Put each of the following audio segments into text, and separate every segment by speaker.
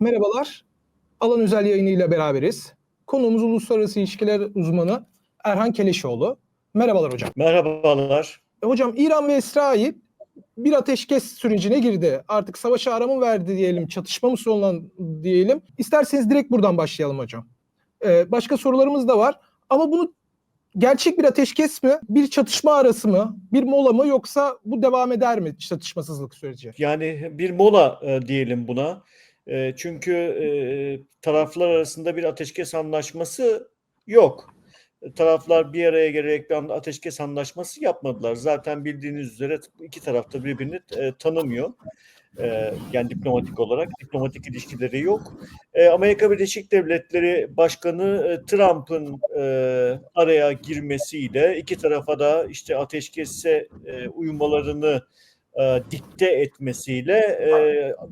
Speaker 1: Merhabalar. Alan özel yayınıyla beraberiz. Konuğumuz uluslararası ilişkiler uzmanı Erhan Keleşoğlu. Merhabalar hocam.
Speaker 2: Merhabalar.
Speaker 1: E, Hocam İran ve İsrail bir ateşkes sürecine girdi. Artık savaşa ara mı verdi diyelim, çatışma mı sonlan diyelim. İsterseniz direkt buradan başlayalım hocam. Ee, başka sorularımız da var. Ama bunu gerçek bir ateşkes mi, bir çatışma arası mı, bir mola mı yoksa bu devam eder mi çatışmasızlık süreci?
Speaker 2: Yani bir mola e, diyelim buna. E, çünkü e, taraflar arasında bir ateşkes anlaşması yok. Taraflar bir araya gelerek bir ateşkes anlaşması yapmadılar. Zaten bildiğiniz üzere iki taraf da birbirini e, tanımıyor. E, yani diplomatik olarak diplomatik ilişkileri yok. E, Amerika Birleşik Devletleri Başkanı e, Trump'ın e, araya girmesiyle iki tarafa da işte ateşkese e, uymalarını e, dikte etmesiyle e,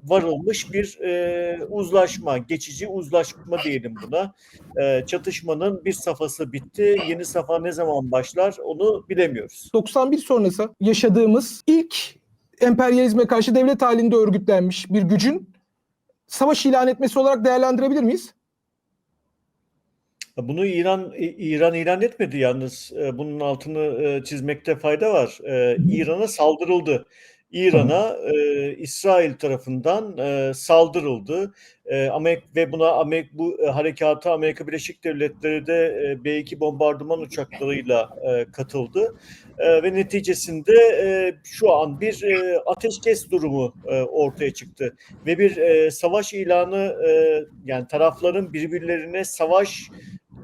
Speaker 2: varılmış bir e, uzlaşma, geçici uzlaşma diyelim buna. E, çatışmanın bir safhası bitti. Yeni safha ne zaman başlar onu bilemiyoruz.
Speaker 1: 91 sonrası yaşadığımız ilk emperyalizme karşı devlet halinde örgütlenmiş bir gücün savaş ilan etmesi olarak değerlendirebilir miyiz?
Speaker 2: Bunu İran İran ilan etmedi yalnız. E, Bunun altını e, çizmekte fayda var. E, İran'a saldırıldı. İran'a e, İsrail tarafından e, saldırıldı. E, Amerika ve buna Amerika bu e, harekata Amerika Birleşik Devletleri de e, B-2 bombardıman uçaklarıyla e, katıldı. E, ve neticesinde e, şu an bir e, ateşkes durumu e, ortaya çıktı ve bir e, savaş ilanı e, yani tarafların birbirlerine savaş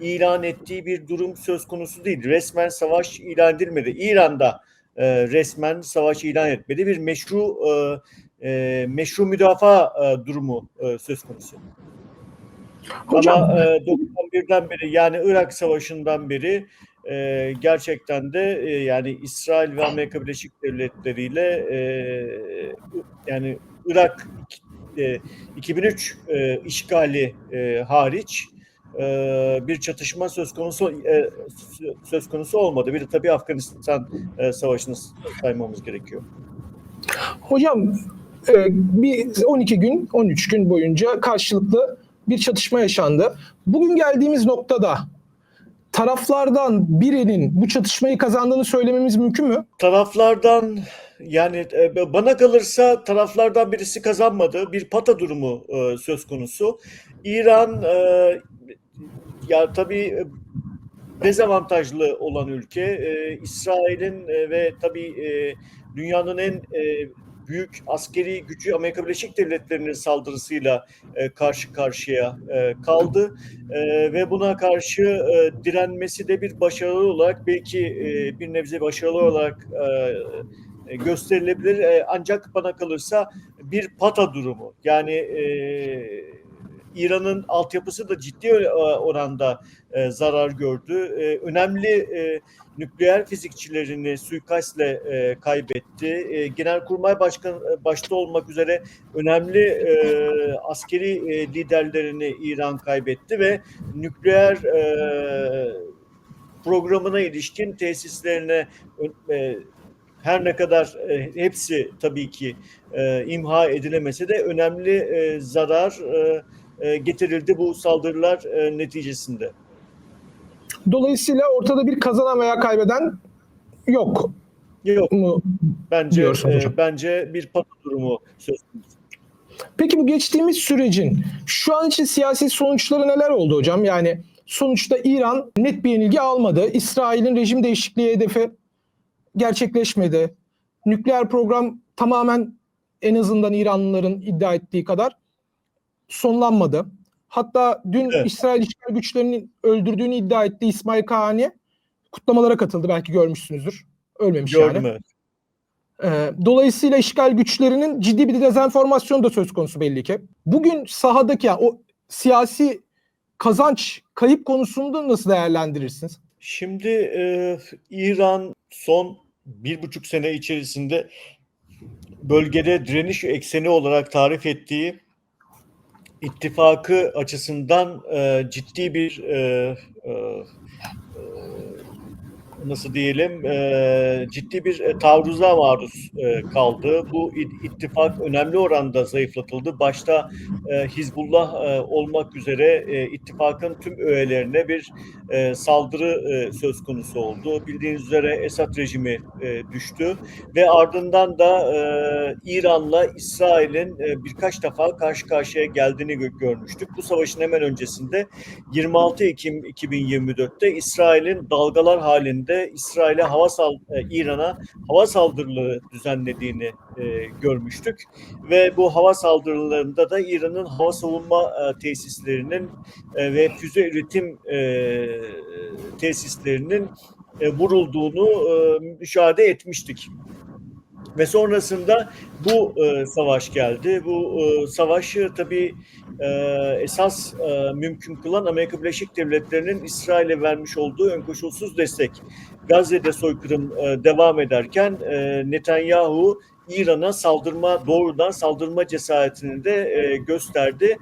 Speaker 2: ilan ettiği bir durum söz konusu değil. Resmen savaş ilan edilmedi. İran'da e, resmen savaş ilan etmedi. Bir meşru e, e, meşru müdafaa e, durumu e, söz konusu.
Speaker 1: Hocam
Speaker 2: Ama e, 91'den beri yani Irak Savaşı'ndan beri e, gerçekten de e, yani İsrail ve Amerika Birleşik Devletleri ile e, yani Irak e, 2003 e, işgali e, hariç e, bir çatışma söz konusu e, söz konusu olmadı. Bir de tabii Afganistan e, savaşını saymamız gerekiyor.
Speaker 1: hocam e, bir 12 gün 13 gün boyunca karşılıklı bir çatışma yaşandı. Bugün geldiğimiz noktada taraflardan birinin bu çatışmayı kazandığını söylememiz mümkün mü?
Speaker 2: Taraflardan yani e, bana kalırsa taraflardan birisi kazanmadı. Bir pata durumu e, söz konusu. İran e, ya tabii e, dezavantajlı olan ülke. E, İsrail'in e, ve tabii e, dünyanın en e, büyük askeri gücü Amerika Birleşik Devletleri'nin saldırısıyla e, karşı karşıya e, kaldı E, ve buna karşı e, direnmesi de bir başarılı olarak belki e, bir nebze başarılı olarak e, e, gösterilebilir. E, ancak bana kalırsa bir pata durumu. Yani e, İran'ın altyapısı da ciddi ö- oranda e, zarar gördü. E, önemli e, nükleer fizikçilerini suikastle e, kaybetti. E, Genelkurmay Başkanı e, başta olmak üzere önemli e, askeri e, liderlerini İran kaybetti ve nükleer e, programına ilişkin tesislerine e, her ne kadar e, hepsi tabii ki e, imha edilemese de önemli e, zarar e, e, getirildi bu saldırılar e, neticesinde.
Speaker 1: Dolayısıyla ortada bir kazanan veya kaybeden yok
Speaker 2: Yok
Speaker 1: mu?
Speaker 2: bence e, bence bir pata durumu söz konusu.
Speaker 1: Peki bu geçtiğimiz sürecin şu an için siyasi sonuçları neler oldu hocam? Yani sonuçta İran net bir yenilgi almadı. İsrail'in rejim değişikliği hedefi gerçekleşmedi. Nükleer program tamamen en azından İranlıların iddia ettiği kadar sonlanmadı. Hatta dün
Speaker 2: Evet.
Speaker 1: İsrail işgal güçlerinin öldürdüğünü iddia ettiği İsmail Kahani kutlamalara katıldı. Belki görmüşsünüzdür. Ölmemiş yani.
Speaker 2: Gördüm evet.
Speaker 1: Ee, Dolayısıyla işgal güçlerinin ciddi bir dezenformasyon da söz konusu belli ki. Bugün sahadaki yani o siyasi kazanç, kayıp konusunda nasıl değerlendirirsiniz?
Speaker 2: Şimdi e, İran son bir buçuk sene içerisinde bölgede direniş ekseni olarak tarif ettiği ittifakı açısından e, ciddi bir e, e, nasıl diyelim e, ciddi bir e, taarruza maruz e, kaldı. Bu it- ittifak önemli oranda zayıflatıldı. Başta e, Hizbullah e, olmak üzere e, ittifakın tüm öğelerine bir e, saldırı e, söz konusu oldu. Bildiğiniz üzere Esad rejimi e, düştü ve ardından da e, İran'la İsrail'in e, birkaç defa karşı karşıya geldiğini gö- görmüştük. Bu savaşın hemen öncesinde 26 Ekim 2024'te İsrail'in dalgalar halinde İsrail'e hava sal e, İran'a hava saldırıları düzenlediğini e, görmüştük ve bu hava saldırılarında da İran'ın hava savunma e, tesislerinin e, ve füze üretim e, tesislerinin e, vurulduğunu e, müşahede etmiştik. Ve sonrasında bu e, savaş geldi. Bu e, savaşı tabii e, esas e, mümkün kılan Amerika Birleşik Devletleri'nin İsrail'e vermiş olduğu ön koşulsuz destek. Gazze'de soykırım e, devam ederken e, Netanyahu İran'a saldırma, doğrudan saldırma cesaretini de e, gösterdi.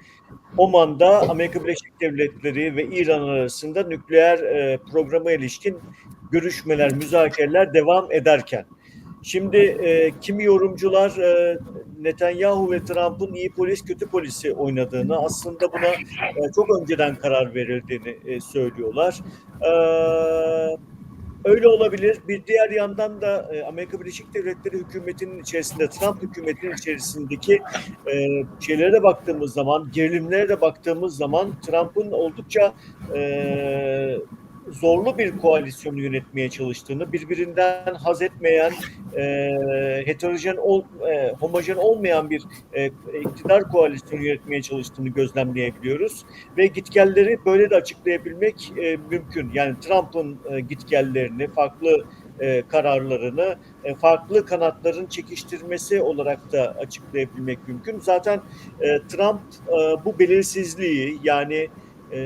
Speaker 2: Oman'da Amerika Birleşik Devletleri ve İran arasında nükleer e, programa ilişkin görüşmeler, müzakereler devam ederken. Şimdi e, kimi yorumcular e, Netanyahu ve Trump'ın iyi polis kötü polisi oynadığını aslında buna e, çok önceden karar verildiğini e, söylüyorlar. E, öyle olabilir. Bir diğer yandan da e, Amerika Birleşik Devletleri hükümetinin içerisinde Trump hükümetinin içerisindeki e, şeylere de baktığımız zaman, gerilimlere de baktığımız zaman Trump'ın oldukça e, zorlu bir koalisyonu yönetmeye çalıştığını, birbirinden haz etmeyen, e, heterojen, ol, e, homojen olmayan bir e, iktidar koalisyonu yönetmeye çalıştığını gözlemleyebiliyoruz. Ve gitgelleri böyle de açıklayabilmek e, mümkün. Yani Trump'ın e, gitgellerini, farklı e, kararlarını, e, farklı kanatların çekiştirmesi olarak da açıklayabilmek mümkün. Zaten e, Trump e, bu belirsizliği yani e,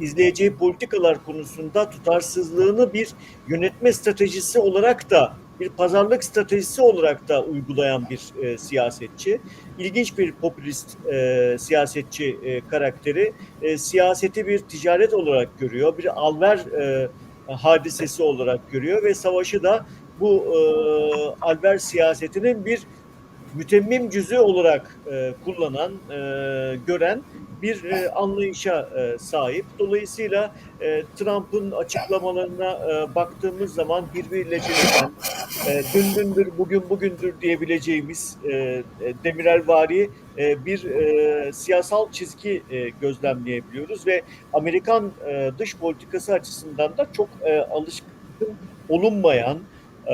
Speaker 2: izleyeceği politikalar konusunda tutarsızlığını bir yönetme stratejisi olarak da bir pazarlık stratejisi olarak da uygulayan bir e, siyasetçi. İlginç bir popülist e, siyasetçi e, karakteri. E, siyaseti bir ticaret olarak görüyor, bir alver e, hadisesi olarak görüyor ve savaşı da bu e, alver siyasetinin bir mütemmim cüzü olarak e, kullanan, e, gören bir e, anlayışa e, sahip. Dolayısıyla e, Trump'ın açıklamalarına e, baktığımız zaman birbiriyle çelişen, e, dün dündür, bugün bugündür diyebileceğimiz e, e, Demirelvari e, bir e, siyasal çizgi e, gözlemleyebiliyoruz ve Amerikan e, dış politikası açısından da çok e, alışkın olunmayan, e,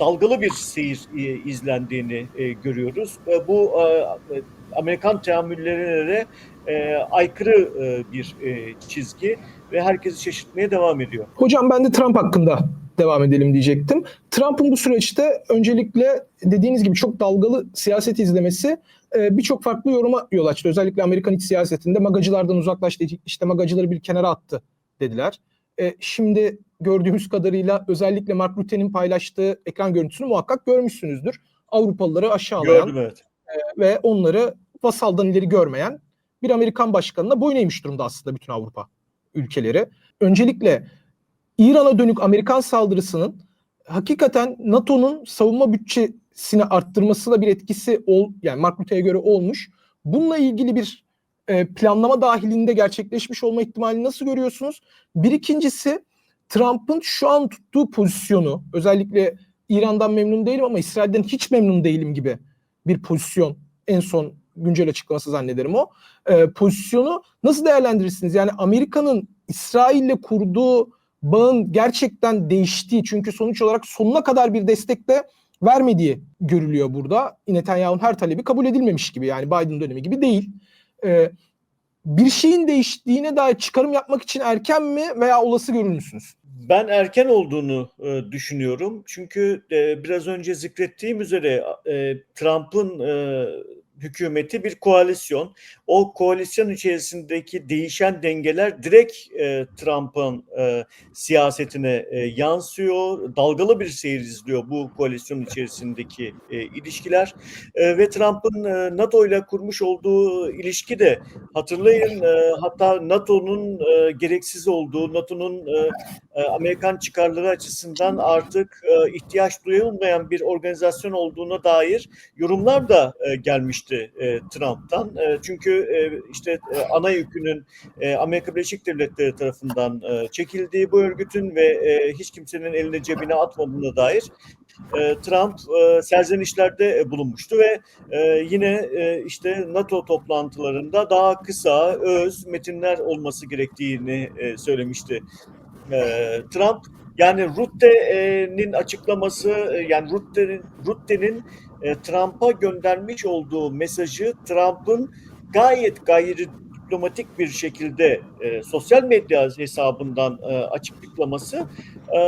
Speaker 2: dalgalı bir seyir e, izlendiğini e, görüyoruz. E, bu e, Amerikan teamüllerine de e, aykırı e, bir e, çizgi ve herkesi şaşırtmaya devam ediyor.
Speaker 1: Hocam ben de Trump hakkında devam edelim diyecektim. Trump'ın bu süreçte öncelikle dediğiniz gibi çok dalgalı siyaset izlemesi e, birçok farklı yoruma yol açtı. Özellikle Amerikan iç siyasetinde magacılardan uzaklaştı. İşte magacıları bir kenara attı dediler. E, şimdi gördüğümüz kadarıyla özellikle Mark Rutte'nin paylaştığı ekran görüntüsünü muhakkak görmüşsünüzdür. Avrupalıları aşağılayan
Speaker 2: Gördüm evet.
Speaker 1: ve onları vasaldan ileri görmeyen bir Amerikan başkanına boyun eğmiş durumda aslında bütün Avrupa ülkeleri. Öncelikle İran'a dönük Amerikan saldırısının hakikaten NATO'nun savunma bütçesini arttırmasına bir etkisi ol yani Mark Rutte'ye göre olmuş. Bununla ilgili bir e, planlama dahilinde gerçekleşmiş olma ihtimalini nasıl görüyorsunuz? Bir ikincisi Trump'ın şu an tuttuğu pozisyonu özellikle İran'dan memnun değilim ama İsrail'den hiç memnun değilim gibi bir pozisyon en son güncel açıklaması zannederim o. E, pozisyonu nasıl değerlendirirsiniz? Yani Amerika'nın İsrail'le kurduğu bağın gerçekten değiştiği çünkü sonuç olarak sonuna kadar bir destek de vermediği görülüyor burada. Netanyahu'nun her talebi kabul edilmemiş gibi yani Biden dönemi gibi değil. Ee, bir şeyin değiştiğine dair çıkarım yapmak için erken mi veya olası görür müsünüz?
Speaker 2: Ben erken olduğunu e, düşünüyorum. Çünkü e, biraz önce zikrettiğim üzere e, Trump'ın e, hükümeti bir koalisyon. O koalisyon içerisindeki değişen dengeler direkt e, Trump'ın e, siyasetine e, yansıyor. Dalgalı bir seyir izliyor bu koalisyon içerisindeki e, ilişkiler. E, ve Trump'ın e, NATO ile kurmuş olduğu ilişki de hatırlayın e, hatta NATO'nun e, gereksiz olduğu, NATO'nun e, e, Amerikan çıkarları açısından artık e, ihtiyaç duyulmayan bir organizasyon olduğuna dair yorumlar da e, gelmişti e, Trump'tan. E, çünkü e, işte e, ana yükünün e, Amerika Birleşik Devletleri tarafından çekildiği bu örgütün ve hiç kimsenin eline cebine atmadığına dair Trump serzenişlerde bulunmuştu ve yine işte NATO toplantılarında daha kısa, öz metinler olması gerektiğini söylemişti Trump. Yani Rutte'nin açıklaması, yani Rutte'nin Rutte'nin Trump'a göndermiş olduğu mesajı Trump'ın gayet gayri diplomatik bir şekilde e, sosyal medya hesabından e, açıklaması e,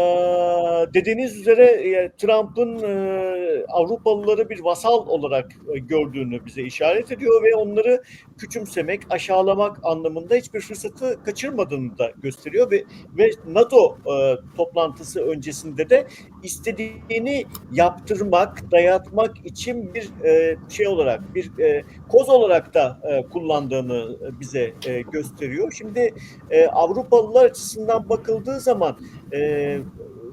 Speaker 2: dediğiniz üzere e, Trump'ın e, Avrupalıları bir vasal olarak e, gördüğünü bize işaret ediyor ve onları küçümsemek, aşağılamak anlamında hiçbir fırsatı kaçırmadığını da gösteriyor ve ve NATO e, toplantısı öncesinde de istediğini yaptırmak, dayatmak için bir şey olarak, bir koz olarak da kullandığını bize gösteriyor. Şimdi Avrupalılar açısından bakıldığı zaman e,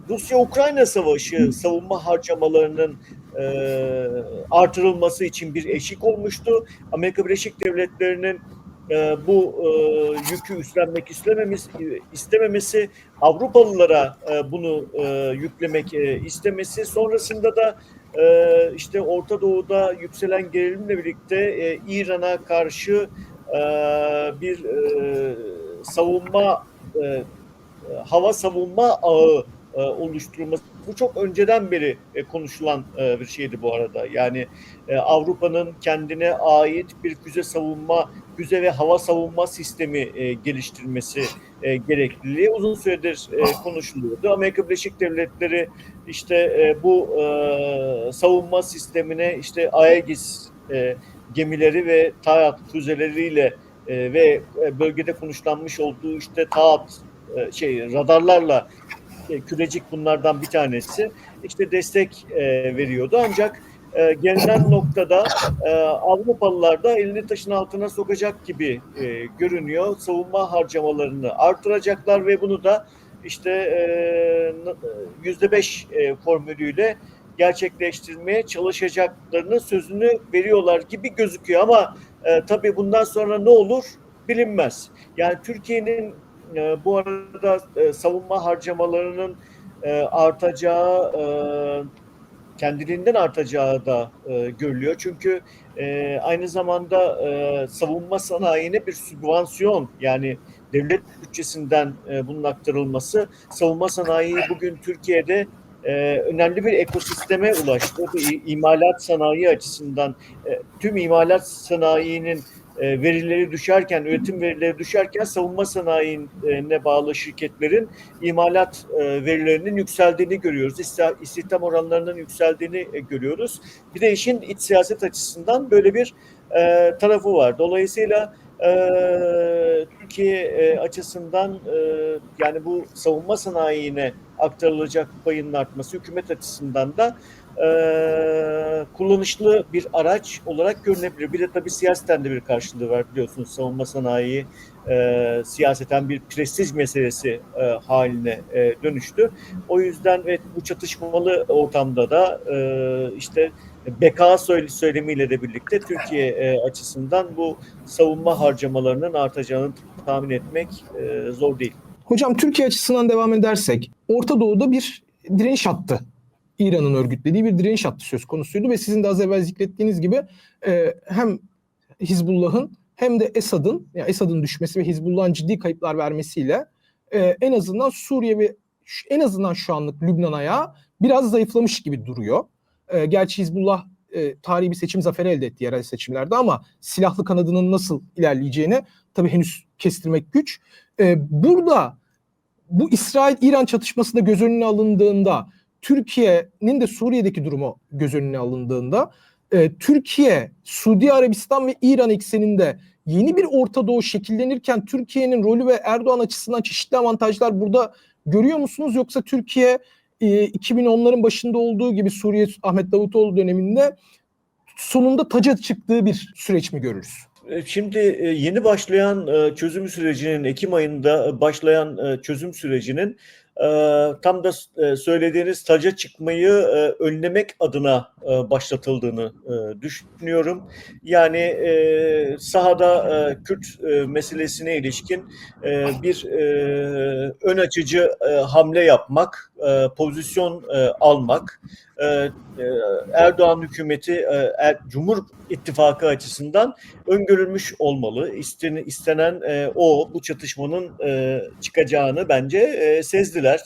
Speaker 2: Rusya-Ukrayna savaşı savunma harcamalarının e, artırılması için bir eşik olmuştu. Amerika Birleşik Devletleri'nin e, bu e, yükü üstlenmek istememesi, istememesi Avrupalılara e, bunu e, yüklemek e, istemesi sonrasında da e, işte Orta Doğu'da yükselen gerilimle birlikte e, İran'a karşı e, bir e, savunma e, hava savunma ağı e, oluşturulması bu çok önceden beri e, konuşulan e, bir şeydi bu arada. Yani e, Avrupa'nın kendine ait bir füze savunma, füze ve hava savunma sistemi e, geliştirmesi e, gerekliliği uzun süredir e, konuşuluyordu. Amerika Birleşik Devletleri işte e, bu e, savunma sistemine işte Aegis e, gemileri ve THAAD füzeleriyle e, ve e, bölgede konuşlanmış olduğu işte THAAD e, şey radarlarla e, kürecik bunlardan bir tanesi işte destek e, veriyordu ancak e, gelinen noktada e, Avrupalılar da elini taşın altına sokacak gibi görünüyor. Savunma harcamalarını artıracaklar ve bunu da işte yüzde beş formülüyle gerçekleştirmeye çalışacaklarının sözünü veriyorlar gibi gözüküyor ama e, tabii bundan sonra ne olur bilinmez. Yani Türkiye'nin e, bu arada e, savunma harcamalarının e, artacağı e, kendiliğinden artacağı da görülüyor. Çünkü aynı zamanda savunma sanayine bir sübvansiyon yani devlet bütçesinden e, bunun aktarılması savunma sanayi bugün Türkiye'de e, önemli bir ekosisteme ulaştı. Bu imalat sanayi açısından e, tüm imalat sanayinin e, verileri düşerken, üretim verileri düşerken savunma sanayine bağlı şirketlerin imalat e, verilerinin yükseldiğini görüyoruz. İstihdam oranlarının yükseldiğini e, görüyoruz. Bir de işin iç siyaset açısından böyle bir tarafı var. Dolayısıyla Türkiye açısından yani bu savunma sanayine aktarılacak payının artması hükümet açısından da e, kullanışlı bir araç olarak görünebilir. Bir de tabii siyaseten de bir karşılığı var biliyorsunuz. Savunma sanayi e, siyaseten bir prestij meselesi e, haline e, dönüştü. O yüzden evet, bu çatışmalı ortamda da e, işte beka söylemiyle de birlikte Türkiye e, açısından bu savunma harcamalarının artacağını tahmin etmek e, zor değil.
Speaker 1: Hocam Türkiye açısından devam edersek Orta Doğu'da bir direniş hattı İran'ın örgütlediği bir direniş hattı söz konusuydu ve sizin de az evvel zikrettiğiniz gibi e, hem Hizbullah'ın hem de Esad'ın yani Esad'ın düşmesi ve Hizbullah'ın ciddi kayıplar vermesiyle e, en azından Suriye ve en azından şu anlık Lübnan ayağı biraz zayıflamış gibi duruyor. E, gerçi Hizbullah e, tarihi bir seçim zaferi elde etti yerel seçimlerde ama silahlı kanadının nasıl ilerleyeceğini tabii henüz kestirmek güç. E, burada bu İsrail-İran çatışmasında göz önüne alındığında Türkiye'nin de Suriye'deki durumu göz önüne alındığında e, Türkiye, Suudi Arabistan ve İran ekseninde yeni bir Orta Doğu şekillenirken Türkiye'nin rolü ve Erdoğan açısından çeşitli avantajlar burada görüyor musunuz? Yoksa Türkiye e, 2010'ların başında olduğu gibi Suriye Ahmet Davutoğlu döneminde sonunda taca çıktığı bir süreç mi görürüz?
Speaker 2: E, Şimdi e, yeni başlayan e, çözüm sürecinin Ekim ayında başlayan çözüm sürecinin e, tam da e, söylediğiniz taca çıkmayı e, önlemek adına e, başlatıldığını düşünüyorum. Yani sahada Kürt meselesine ilişkin bir ön açıcı hamle yapmak, e, pozisyon e, almak, e, e, Erdoğan hükümeti, e, Er- Cumhur İttifakı açısından öngörülmüş olmalı. İsteni, istenen e, o bu çatışmanın e, çıkacağını bence e, sezdiler.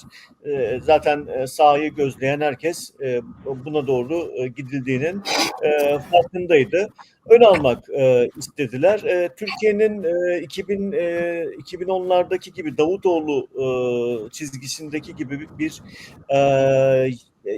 Speaker 2: E, zaten e, sahayı gözleyen herkes e, buna doğru e, gidildiğinin e, farkındaydı. Ön almak e, istediler. E, Türkiye'nin e, 2000 e, 2010'lardaki gibi Davutoğlu e, çizgisindeki gibi bir e,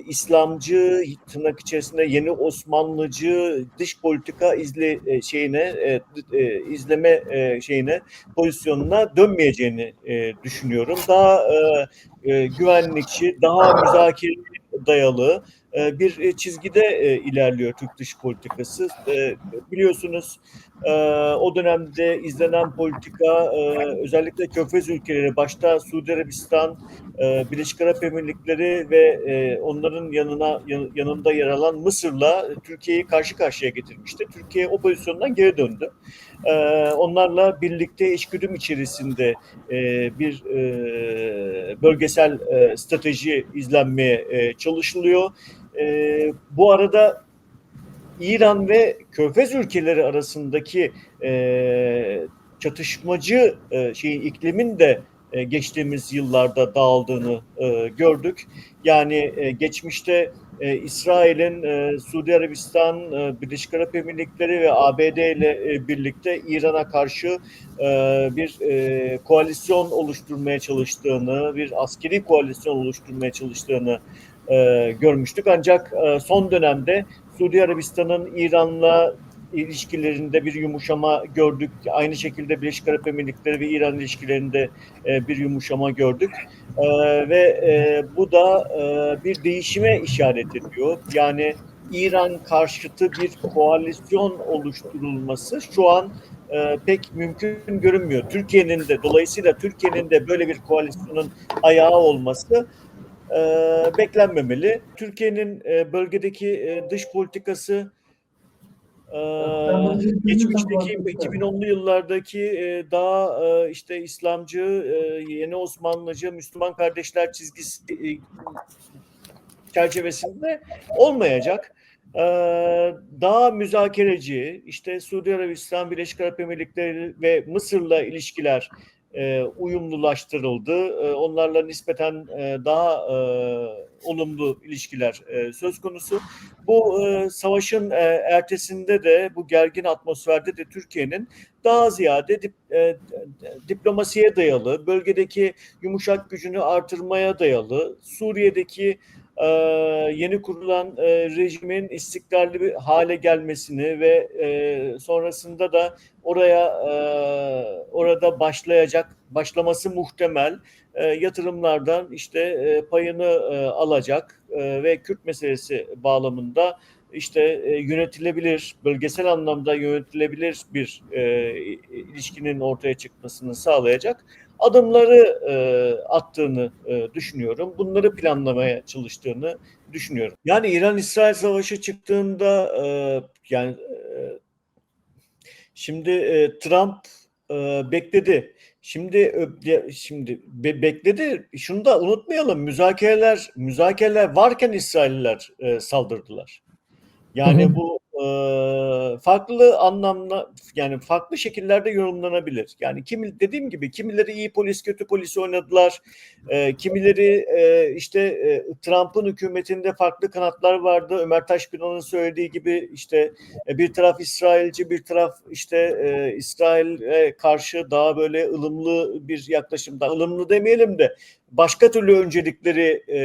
Speaker 2: İslamcı tırnak içerisinde yeni Osmanlıcı dış politika izle e, şeyine e, e, izleme e, şeyine pozisyonuna dönmeyeceğini e, düşünüyorum. Daha e, e, güvenlikçi, daha müzakere dayalı bir e, çizgide e, ilerliyor Türk dış politikası. E, biliyorsunuz e, o dönemde izlenen politika e, özellikle Körfez ülkeleri başta Suudi Arabistan, e, Birleşik Arap Emirlikleri ve e, onların yanına yan- yanında yer alan Mısır'la Türkiye'yi karşı karşıya getirmişti. Türkiye o pozisyondan geri döndü. E, onlarla birlikte eşgüdüm içerisinde e, bir e, bölgesel e, strateji izlenmeye e, çalışılıyor. E, bu arada İran ve Körfez ülkeleri arasındaki e, çatışmacı e, şeyin iklimin de e, geçtiğimiz yıllarda dağıldığını e, gördük. Yani e, geçmişte e, İsrail'in e, Suudi Arabistan, e, Birleşik Arap Emirlikleri ve ABD ile e, birlikte İran'a karşı e, bir e, koalisyon oluşturmaya çalıştığını, bir askeri koalisyon oluşturmaya çalıştığını e, görmüştük. Ancak e, son dönemde Suudi Arabistan'ın İran'la ilişkilerinde bir yumuşama gördük. Aynı şekilde Birleşik Arap Emirlikleri ve İran ilişkilerinde e, bir yumuşama gördük. E, ve e, bu da bir değişime işaret ediyor. Yani İran karşıtı bir koalisyon oluşturulması şu an pek mümkün görünmüyor. Türkiye'nin de dolayısıyla Türkiye'nin de böyle bir koalisyonun ayağı olması e, beklenmemeli. Türkiye'nin e, bölgedeki e, dış politikası e, geçmişteki 2010'lu yıllardaki e, daha e, işte İslamcı, e, yeni Osmanlıcı, Müslüman kardeşler çizgisi e, çerçevesinde olmayacak. E, daha müzakereci, işte Suudi Arabistan, Birleşik Arap Emirlikleri ve Mısır'la ilişkiler e, uyumlulaştırıldı. E, onlarla nispeten e, daha e, olumlu ilişkiler e, söz konusu. Bu e, savaşın e, ertesinde de bu gergin atmosferde de Türkiye'nin daha ziyade dip, e, diplomasiye dayalı, bölgedeki yumuşak gücünü artırmaya dayalı, Suriye'deki e, yeni kurulan e, rejimin istikrarlı bir hale gelmesini ve e, sonrasında da oraya e, orada başlayacak başlaması muhtemel e, yatırımlardan işte e, payını e, alacak e, ve Kürt meselesi bağlamında işte e, yönetilebilir, bölgesel anlamda yönetilebilir bir e, ilişkinin ortaya çıkmasını sağlayacak adımları e, attığını e, düşünüyorum. Bunları planlamaya çalıştığını düşünüyorum. Yani İran-İsrail savaşı çıktığında e, yani e, şimdi e, Trump e, bekledi. Şimdi ö- şimdi be- bekledi. Şunu da unutmayalım. Müzakereler müzakereler varken İsrailliler e, saldırdılar. Yani
Speaker 1: Hı hı.
Speaker 2: bu e, farklı anlamda yani farklı şekillerde yorumlanabilir. Yani kimi dediğim gibi kimileri iyi polis kötü polis oynadılar. E, kimileri e, işte e, Trump'ın hükümetinde farklı kanatlar vardı. Ömer Taşpınar'ın söylediği gibi işte e, bir taraf İsrailci bir taraf işte e, İsrail'e karşı daha böyle ılımlı bir yaklaşımda ılımlı demeyelim de başka türlü öncelikleri e,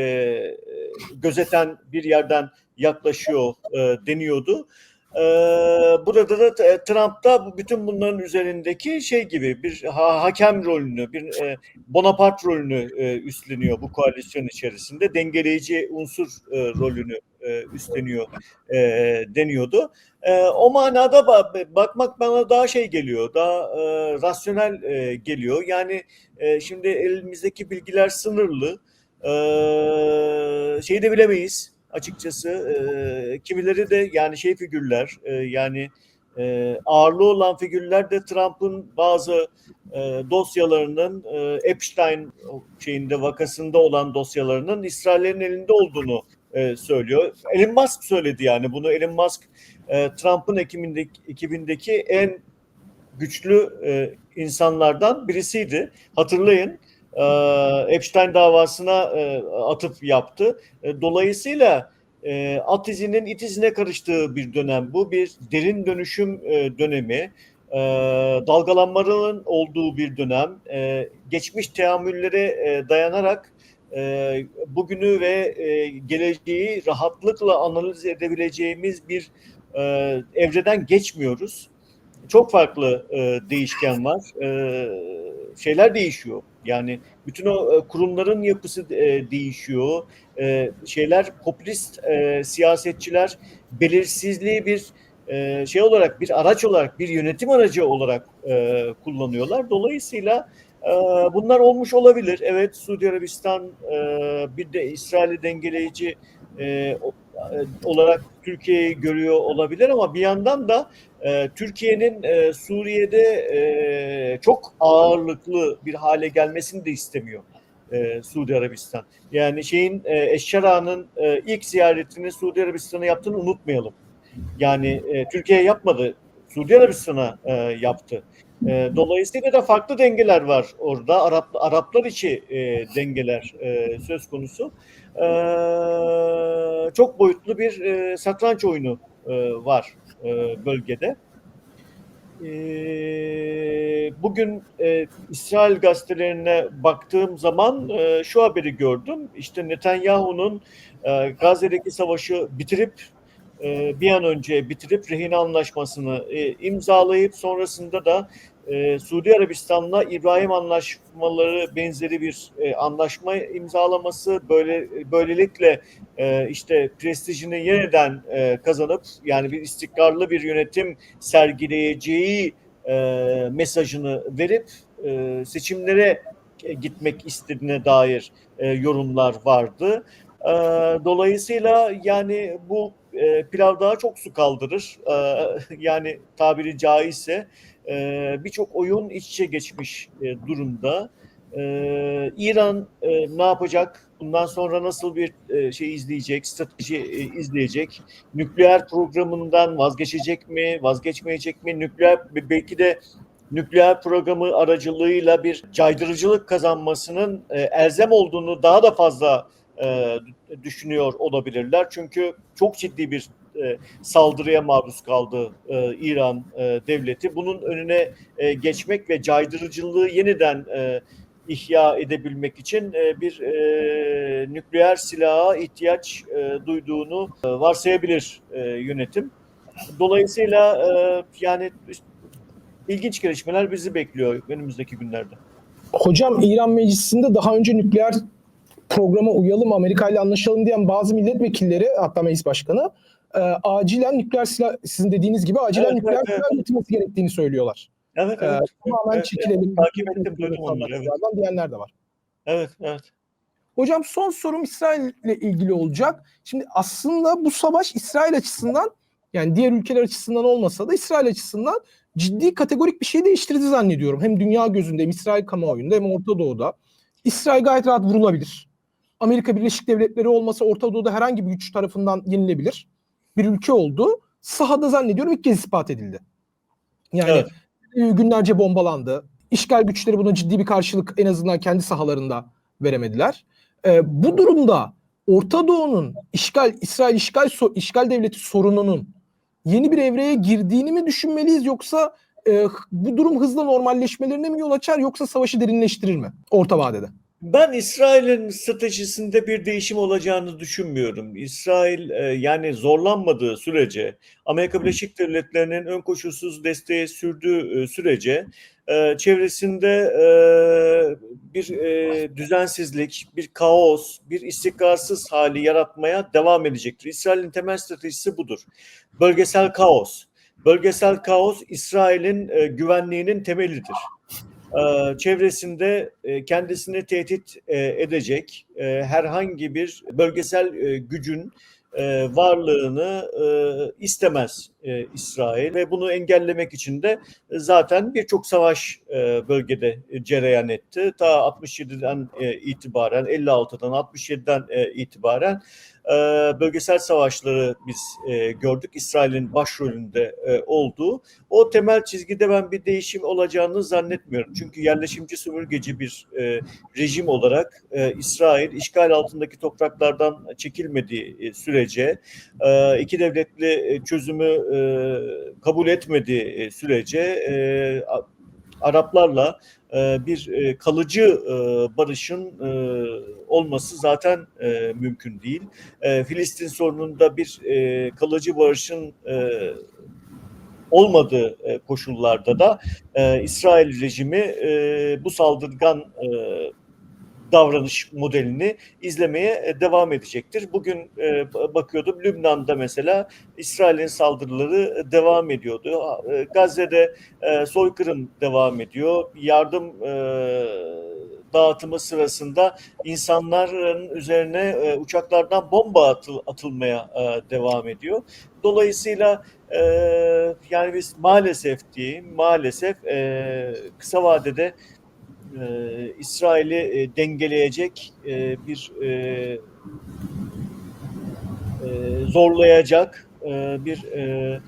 Speaker 2: gözeten bir yerden yaklaşıyor e, deniyordu. E, burada da e, Trump da bu- bütün bunların üzerindeki şey gibi bir ha- hakem rolünü, bir e, Bonaparte rolünü e, üstleniyor bu koalisyon içerisinde. Dengeleyici unsur e, rolünü e, üstleniyor e, deniyordu. E, o manada ba- bakmak bana daha şey geliyor, daha e, rasyonel e, geliyor. Yani e, şimdi elimizdeki bilgiler sınırlı. E, şeyi de bilemeyiz açıkçası. E, kimileri de yani şey figürler, e, yani e, ağırlığı olan figürler de Trump'ın bazı e, dosyalarının e, Epstein şeyinde vakasında olan dosyalarının İsrail'in elinde olduğunu e, söylüyor. Elon Musk söyledi yani bunu. Elon Musk e, Trump'ın ekibindeki, ekibindeki en güçlü e, insanlardan birisiydi. Hatırlayın Epstein davasına e, atıp yaptı. E, dolayısıyla e, at izinin it izine karıştığı bir dönem bu. Bir derin dönüşüm e, dönemi. E, dalgalanmaların olduğu bir dönem. E, geçmiş teamüllere e, dayanarak e, bugünü ve e, geleceği rahatlıkla analiz edebileceğimiz bir e, evreden geçmiyoruz. Çok farklı e, değişken var. E, şeyler değişiyor. Yani bütün o e, kurumların yapısı e, değişiyor. E, şeyler popülist siyasetçiler belirsizliği bir şey olarak bir araç olarak bir yönetim aracı olarak kullanıyorlar. Dolayısıyla bunlar olmuş olabilir. Evet Suudi Arabistan bir de İsrail'i dengeleyici olarak Türkiye'yi görüyor olabilir ama bir yandan da e, Türkiye'nin e, Suriye'de e, çok ağırlıklı bir hale gelmesini de istemiyor e, Suudi Arabistan. Yani şeyin e, Eşşara'nın e, ilk ziyaretini Suudi Arabistan'a yaptığını unutmayalım. Yani Türkiye yapmadı, Suudi Arabistan'a yaptı. Dolayısıyla da farklı dengeler var orada. Arap, Araplar içi dengeler söz konusu. Çok boyutlu bir satranç oyunu var e, bölgede. E, bugün e, İsrail gazetelerine baktığım zaman e, şu haberi gördüm. İşte Netanyahu'nun e, Gazze'deki savaşı bitirip e, bir an önce bitirip rehine anlaşmasını e, imzalayıp sonrasında da e, Suudi Arabistan'la İbrahim anlaşmaları benzeri bir e, anlaşma imzalaması böyle böylelikle işte prestijini yeniden kazanıp yani bir istikrarlı bir yönetim sergileyeceği mesajını verip seçimlere gitmek istediğine dair yorumlar vardı. E, dolayısıyla yani bu e, pilav daha çok su kaldırır. E, yani tabiri caizse e, birçok oyun iç içe geçmiş e, durumda. E, İran e, ne yapacak? Bundan sonra nasıl bir e, şey izleyecek, strateji e, izleyecek? Nükleer programından vazgeçecek mi, vazgeçmeyecek mi? Nükleer belki de nükleer programı aracılığıyla bir caydırıcılık kazanmasının e, elzem olduğunu daha da fazla e, düşünüyor olabilirler. Çünkü çok ciddi bir e, saldırıya maruz kaldı e, İran e, devleti. Bunun önüne e, geçmek ve caydırıcılığı yeniden e, ihya edebilmek için e, bir e, nükleer silaha ihtiyaç e, duyduğunu e, varsayabilir e, yönetim. Dolayısıyla e, yani ilginç gelişmeler bizi bekliyor önümüzdeki günlerde.
Speaker 1: Hocam İran Meclisi'nde daha önce nükleer programa uyalım, Amerika ile anlaşalım diyen bazı milletvekilleri hatta meclis başkanı e, acilen nükleer silah sizin dediğiniz gibi acilen
Speaker 2: Evet,
Speaker 1: nükleer
Speaker 2: evet,
Speaker 1: silah
Speaker 2: evet.
Speaker 1: üretilmesi gerektiğini söylüyorlar.
Speaker 2: Evet,
Speaker 1: E,
Speaker 2: evet.
Speaker 1: tamamen
Speaker 2: evet,
Speaker 1: çekilelim.
Speaker 2: takip ettim, duydum onları, evet.
Speaker 1: Diyenler de var.
Speaker 2: Evet, evet.
Speaker 1: Hocam son sorum İsrail ile ilgili olacak. Şimdi aslında bu savaş İsrail açısından yani diğer ülkeler açısından olmasa da İsrail açısından ciddi kategorik bir şey değiştirdi zannediyorum. Hem dünya gözünde hem İsrail kamuoyunda hem Orta Doğu'da. İsrail gayet rahat vurulabilir. Amerika Birleşik Devletleri olmasa Orta Doğu'da herhangi bir güç tarafından yenilebilir. Bir ülke oldu. Sahada zannediyorum ilk kez ispat edildi. Yani
Speaker 2: Evet.
Speaker 1: e, günlerce bombalandı. İşgal güçleri buna ciddi bir karşılık en azından kendi sahalarında veremediler. E, bu durumda Orta Doğu'nun işgal İsrail işgal so- işgal devleti sorununun yeni bir evreye girdiğini mi düşünmeliyiz yoksa e, bu durum hızla normalleşmelerine mi yol açar yoksa savaşı derinleştirir mi orta vadede?
Speaker 2: Ben İsrail'in stratejisinde bir değişim olacağını düşünmüyorum. İsrail e, yani zorlanmadığı sürece, Amerika Birleşik Devletleri'nin ön koşulsuz desteği sürdüğü e, sürece e, çevresinde e, bir e, düzensizlik, bir kaos, bir istikrarsız hali yaratmaya devam edecektir. İsrail'in temel stratejisi budur. Bölgesel kaos. Bölgesel kaos İsrail'in e, güvenliğinin temelidir çevresinde e, kendisini tehdit e, edecek e, herhangi bir bölgesel e, gücün e, varlığını e, istemez e, İsrail ve bunu engellemek için de zaten birçok savaş e, bölgede cereyan etti. Ta 67'den e, itibaren, 56'dan 67'den e, itibaren e, bölgesel savaşları biz e, gördük. İsrail'in başrolünde e, olduğu. O temel çizgide ben bir değişim olacağını zannetmiyorum. Çünkü yerleşimci sömürgeci bir e, rejim olarak e, İsrail işgal altındaki topraklardan çekilmediği e, sürece e, iki devletli e, çözümü e, kabul etmediği e, sürece e, Araplarla e, bir e, kalıcı e, barışın e, olması zaten e, mümkün değil. E, Filistin sorununda bir e, kalıcı barışın e, olmadığı e, koşullarda da e, İsrail rejimi e, bu saldırgan e, davranış modelini izlemeye e, devam edecektir. Bugün e, bakıyordum Lübnan'da mesela İsrail'in saldırıları devam ediyordu. E, Gazze'de soykırım devam ediyor. Yardım dağıtımı sırasında insanların üzerine e, uçaklardan bomba atıl, atılmaya e, devam ediyor. Dolayısıyla e, yani biz maalesef diyeyim maalesef e, kısa vadede e, İsrail'i e, dengeleyecek e, bir e, e, zorlayacak e, bir e,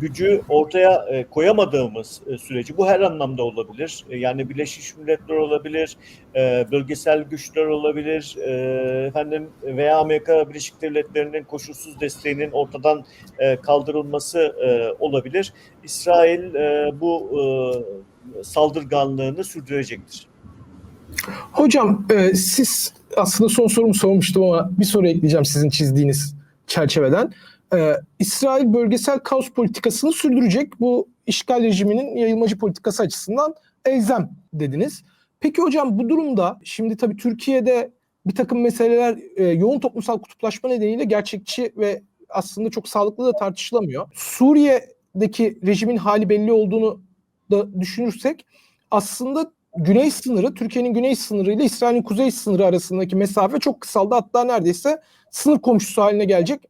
Speaker 2: gücü ortaya e, koyamadığımız e, süreci bu her anlamda olabilir. E, yani Birleşmiş Milletler olabilir, e, bölgesel güçler olabilir, e, efendim veya Amerika Birleşik Devletleri'nin koşulsuz desteğinin ortadan e, kaldırılması e, olabilir. İsrail e, bu e, saldırganlığını sürdürecektir.
Speaker 1: Hocam e, siz aslında son sorumu sormuştum ama bir soru ekleyeceğim sizin çizdiğiniz çerçeveden. E, İsrail bölgesel kaos politikasını sürdürecek. Bu işgal rejiminin yayılmacı politikası açısından elzem dediniz. Peki hocam bu durumda şimdi tabii Türkiye'de bir takım meseleler e, yoğun toplumsal kutuplaşma nedeniyle gerçekçi ve aslında çok sağlıklı da tartışılamıyor. Suriye'deki rejimin hali belli olduğunu da düşünürsek aslında güney sınırı, Türkiye'nin güney sınırı ile İsrail'in kuzey sınırı arasındaki mesafe çok kısaldı. Hatta neredeyse sınır komşusu haline gelecek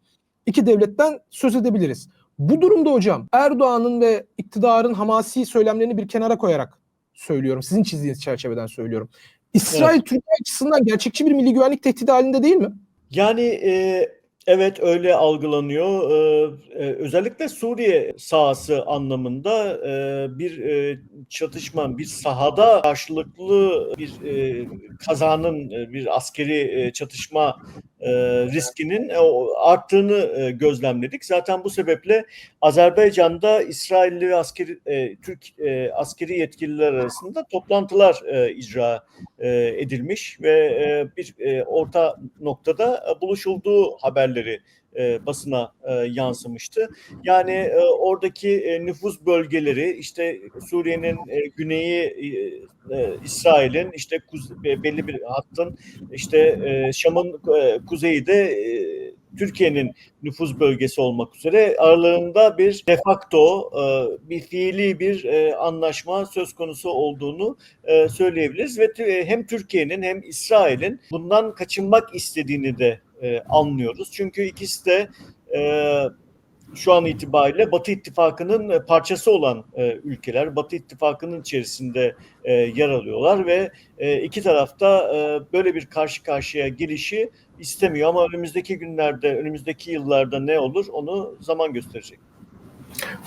Speaker 1: iki devletten söz edebiliriz. Bu durumda hocam Erdoğan'ın ve iktidarın hamasi söylemlerini bir kenara koyarak söylüyorum. Sizin çizdiğiniz çerçeveden söylüyorum. İsrail Türkiye açısından gerçekçi bir milli güvenlik tehdidi halinde değil mi?
Speaker 2: Yani e, evet öyle algılanıyor. Ee, e, özellikle Suriye sahası anlamında e, bir e, çatışma, bir sahada karşılıklı bir e, kazanın, e, bir askeri e, çatışma e, riskinin e, arttığını e, gözlemledik. Zaten bu sebeple Azerbaycan'da İsrailli ve askeri e, Türk e, askeri yetkililer arasında toplantılar e, icra e, edilmiş ve e, bir e, orta noktada buluşulduğu haberleri e, basına e, yansımıştı. Yani e, oradaki e, nüfus bölgeleri işte Suriye'nin e, güneyi e, e, İsrail'in işte kuz- e, belli bir hattın işte e, Şam'ın e, kuzeyi de e, Türkiye'nin nüfus bölgesi olmak üzere aralarında bir de facto e, bir fiili bir e, anlaşma söz konusu olduğunu e, söyleyebiliriz ve hem Türkiye'nin hem İsrail'in bundan kaçınmak istediğini de e, anlıyoruz. Çünkü ikisi de e, şu an itibariyle Batı İttifakı'nın e, parçası olan e, ülkeler, Batı İttifakı'nın içerisinde e, yer alıyorlar ve e, iki tarafta e, böyle bir karşı karşıya gelişi istemiyor ama önümüzdeki günlerde, önümüzdeki yıllarda ne olur onu zaman gösterecek.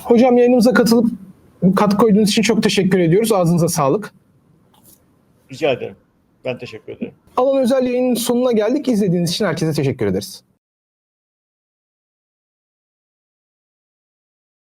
Speaker 1: Hocam yayınımıza katılıp katkı koyduğunuz için çok teşekkür ediyoruz. Ağzınıza sağlık.
Speaker 2: Rica ederim. Ben teşekkür ederim.
Speaker 1: Alan özel yayının sonuna geldik. İzlediğiniz için herkese teşekkür ederiz.